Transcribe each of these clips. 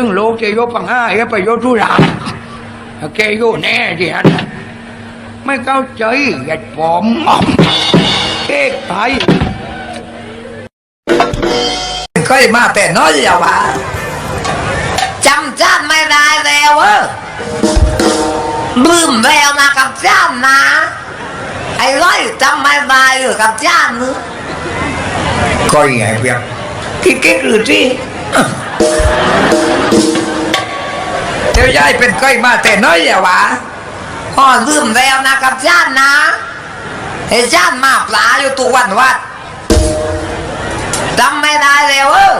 ตึงโลกจะโยปังห้าเอไปโยทุราแกโยแน่ดิฮะไม่เข้าใจอย่าปอมมอมเอ๊ไทยเคยมาแต่น้อยอย่าวะจำจานไม่ได้แล้วเออลืมแล้วนะกับจานนะ ไอ้ร้อยจำไม่ได้เออกับจานนึก็ยังไงเพียงคิดคิดหรือที่ ยวยายเป็นใครมาแต่น้อยอย่าวะพ่อลืมแล้วนะกับจานนะไอ้จานมาปลาอยู่ตัววันวัดจำไม่ได้แล้วเออ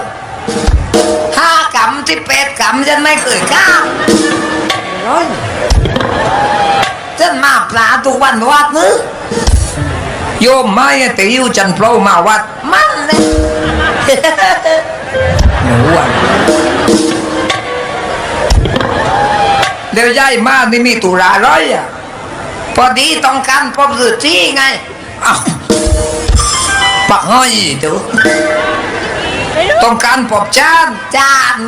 ห้ากำที่เป็ดกำฉันไม่เคยข้ามร้ยฉันมาปลาทุกวันวัดนึโยมไม่ต่อยู่จันทร์พลามาวัด มันเลยหนู ดี๋ยวยายมานี่มีตุราร้อยอะพอดีต้องการพบสื่อที่ไงอ้าวปักห้อยเดี๋ยวต้องการปอบจานจาน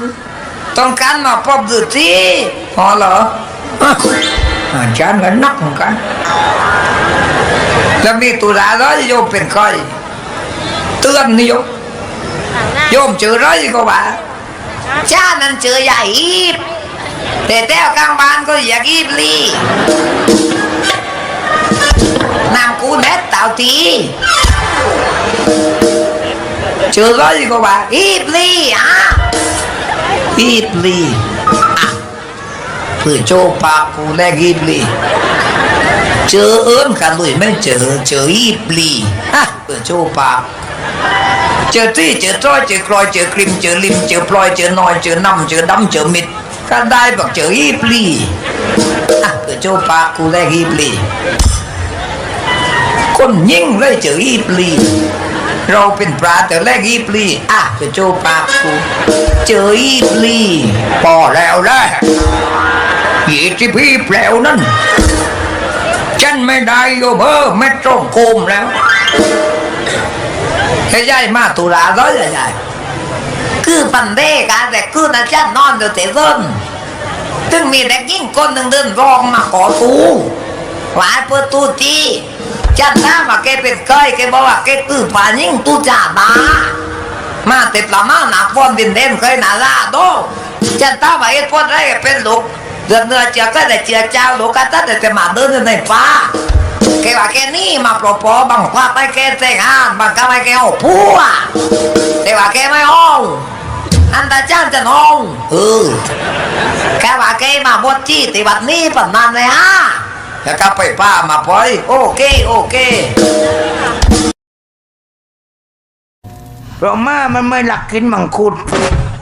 ต้องการมาพบสื่อที่พอเหรออ้าวอาจารย์ก็นักเหมือนกันแล้วมีตุราร้อยโยมเป็นใครเตือนนี่โยมโยมเจอร้อยก็ว่าจานนั้นเจอใหญ่อีบ แต่แต้วกลางบ้านก็อยากอีบลีนามกูเน็ตเต่าทีเจอร้อยกว่าอีบลีอะอีบลีอะเพื่อโจปากกูแลกอีบลีเจอเอิญกันเลยไม่เจอเจออีบลีฮะเพื่อโจปากเจอที่เจอจ้อยเจอกลอยเจอกริมเจอลิมเจอพลอยเจอน้อยเจอน้ำเจอดำเจอมิด ก็ได้บอกเจออีบลีอะเพื่อโจปากกูแลกอีบลี คนยิ่งเลยเจออีบลี เราเป็นปลาแต่แรกอีปลีอะเจะโจปากกู เจออีปลีพอแล้วแหละยีที่พี่แปลวนั่นฉันไม่ได้โยเบอร์ไม่ต้องโกมแล้วแค่ยายมาตุลาร้อยใหญ่คือปันเด้กันแต่คือนะจานนอนอยู่แต่เดิน ถึงมีแต่ยิ่งคนหนึ่งเดินรองมาขอตู้หวายเปิดตู้จีจันน้ามาแกเป็นเคยแกบอกว่าแกคือป่ายิ่งตู้จ่าดามาติดละมาหนักฟอนดินเด่นเคยหนาลาโดจันตาว่าเอ็ดพอดไรเป็นลูกเดือนเนื้อเจียก็แต่เจียเจ้าลูกกันตั้งแต่มาเดินในฟ้าแกว่าแกนี่มาปลอปอบางว่าไปแกแต่งงานบางก็ไม่แกเอาผัวแต่ว่าแกไม่เอา อันตาจ้างจะนองเออแกว่าแกมาบดจี้ติบัดนี้ปันนันเลยฮะๆแล้วก็ไปป้ามาปล่อยโอเคโอเคเพราะมามันไม่หลักกินมังคุด